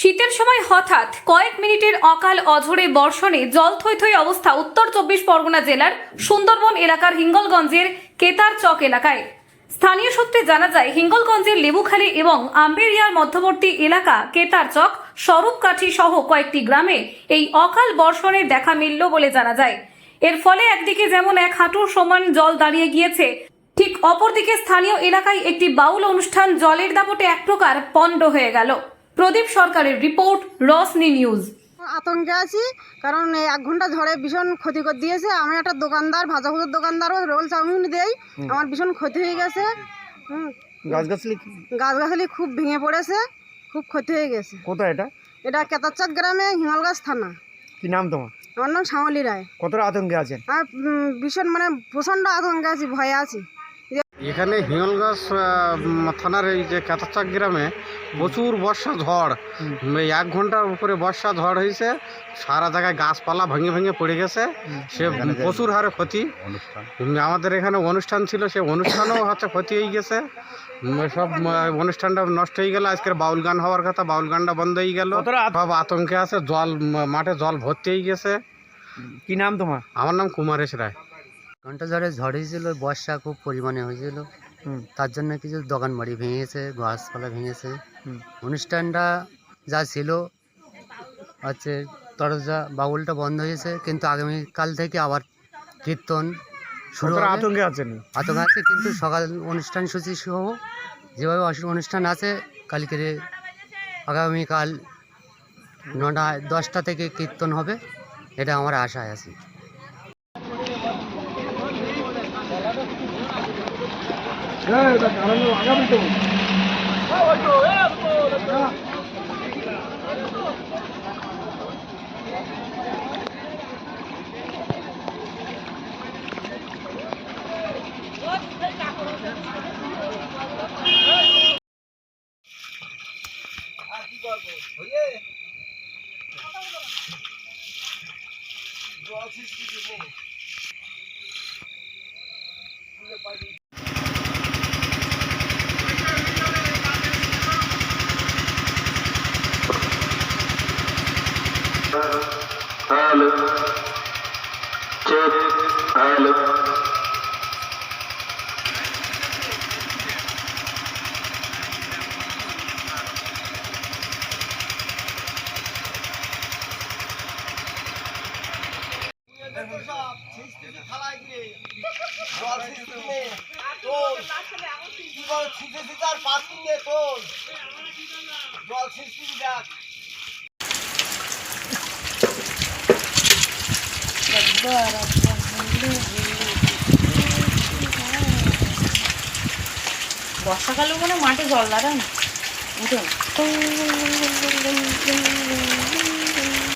শীতের সময় হঠাৎ কয়েক মিনিটের অকাল অঝরে বর্ষণে জল থই অবস্থা উত্তর চব্বিশ পরগনা জেলার সুন্দরবন এলাকার হিঙ্গলগঞ্জের কেতার চক এলাকায়। স্থানীয় সূত্রে জানা যায়, হিঙ্গলগঞ্জের লেবুখালী এবং আম্বেরিয়ার মধ্যবর্তী এলাকা কেতার চক, স্বরূপকাঠি সহ কয়েকটি গ্রামে এই অকাল বর্ষণের দেখা মিলল বলে জানা যায়। এর ফলে একদিকে যেমন এক হাঁটুর সমান জল দাঁড়িয়ে গিয়েছে, ঠিক অপরদিকে স্থানীয় এলাকায় একটি বাউল অনুষ্ঠান জলের দাপটে এক প্রকার পণ্ড হয়ে গেল। প্রদীপ সরকারের রিপোর্ট রসনি নিউজ। আতঙ্কে আছি কারণ এই এক ঘণ্টা ঝড়ে ভীষণ ক্ষতি করে দিয়েছে। আমি একটা দোকানদার ভাজা ভাজাভুজোর দোকানদারও রোল চাউমিন দেই। আমার ভীষণ ক্ষতি হয়ে গেছে। গাছগাছলি? গাছগাছালি খুব ভেঙে পড়েছে খুব ক্ষতি হয়ে গেছে। কোথায় এটা? এটা কেতারচাঁদ গ্রামে হিমালগাছ থানা। কি নাম তোমার? আমার নাম শ্যামলী রায়। কতটা আতঙ্কে আছেন? আর ভীষণ মানে প্রচণ্ড আতঙ্কে আছি ভয়ে আছি। এখানে হিঙ্গলগাছ থানার এই যে কাতাচাক গ্রামে প্রচুর বর্ষা ঝড়। এক ঘণ্টার উপরে বর্ষা ঝড় হয়েছে। সারা জায়গায় গাছপালা ভেঙে ভেঙে পড়ে গেছে। সে প্রচুর হারে ক্ষতি। আমাদের এখানে অনুষ্ঠান ছিল সে অনুষ্ঠানও হচ্ছে ক্ষতি হয়ে গেছে। সব অনুষ্ঠানটা নষ্ট হয়ে গেল। আজকের বাউল গান হওয়ার কথা বাউল গানটা বন্ধ হয়ে গেল। সব আতঙ্কে আছে জল মাঠে জল ভর্তি হয়ে গেছে। কি নাম তোমার? আমার নাম কুমারেশ রায়। ঘণ্টা ঝড়ে ঝড় হয়েছিল বর্ষা খুব পরিমাণে হয়েছিল। হুম। তার জন্য কিছু দোকান বাড়ি ভেঙেছে গাছপালা ভেঙেছে। অনুষ্ঠানটা যা ছিল হচ্ছে তরজা বাউলটা বন্ধ হয়েছে কিন্তু আগামীকাল থেকে আবার কীর্তন শুরু আতঙ্কে আছেন। আতঙ্ক আছে কিন্তু সকাল অনুষ্ঠান সূচি সহ যেভাবে অনুষ্ঠান আছে কালকে আগামীকাল নটা দশটা থেকে কীর্তন হবে এটা আমার আশায় আছে। Well, I'll teach you the rules. Hello. Check. Hello. বর্ষাকালেও মানে মাঠে জল দাঁড়ান না উঠে। না